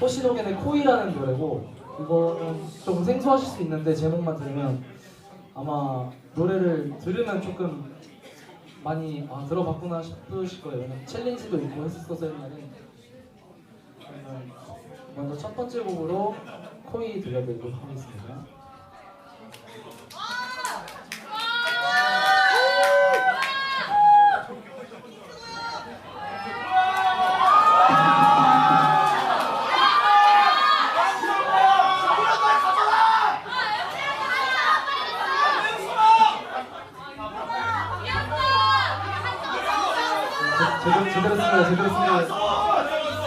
호시노겐의 코이라는 노래고 이거는 좀 생소하실 수 있는데 제목만 들으면 아마 노래를 들으면 조금 많이 아, 들어봤구나 싶으실 거예요. 챌린지도 있고 했었어서 옛날에 먼저 첫 번째 곡으로 코이 들려드리도록 하겠습니다. 제- 제대로 제대로 쓴 거예요. 제대로 쓴 거예요.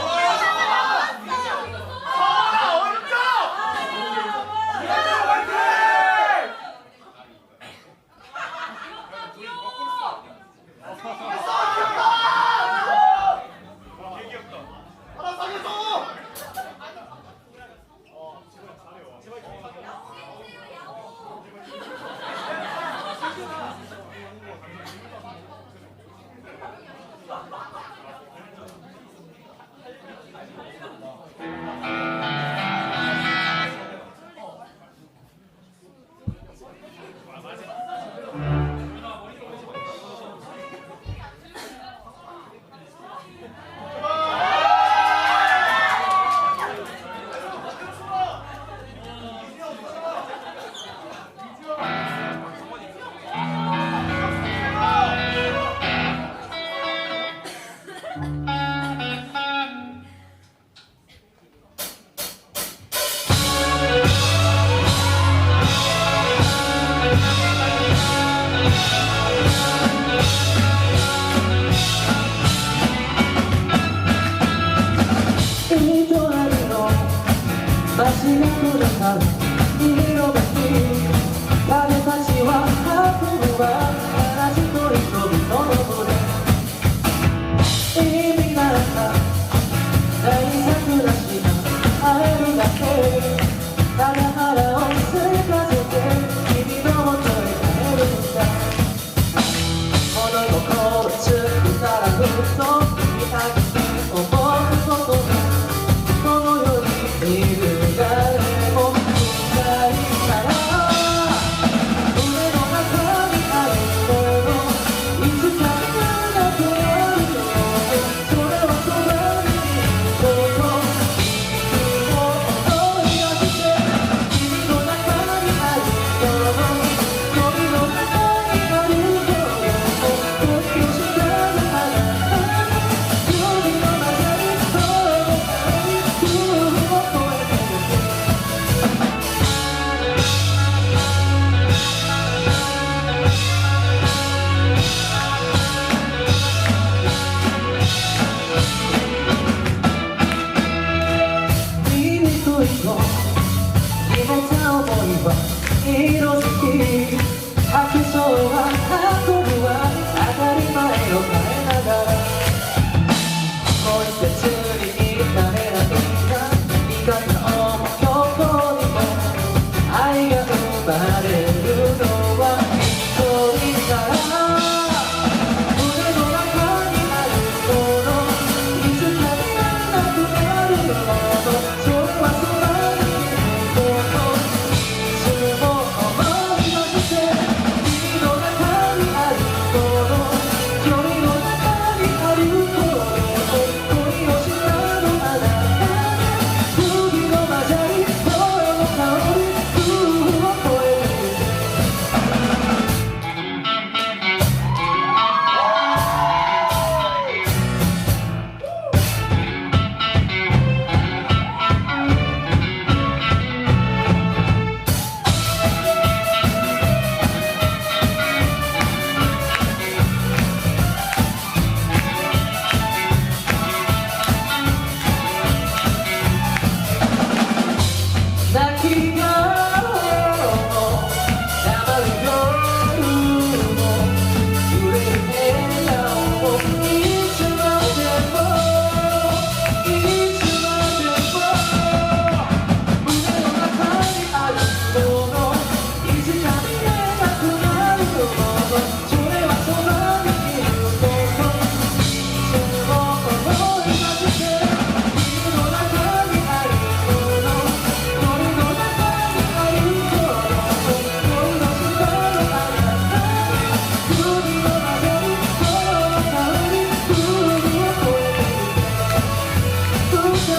이 마지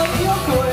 eu e tô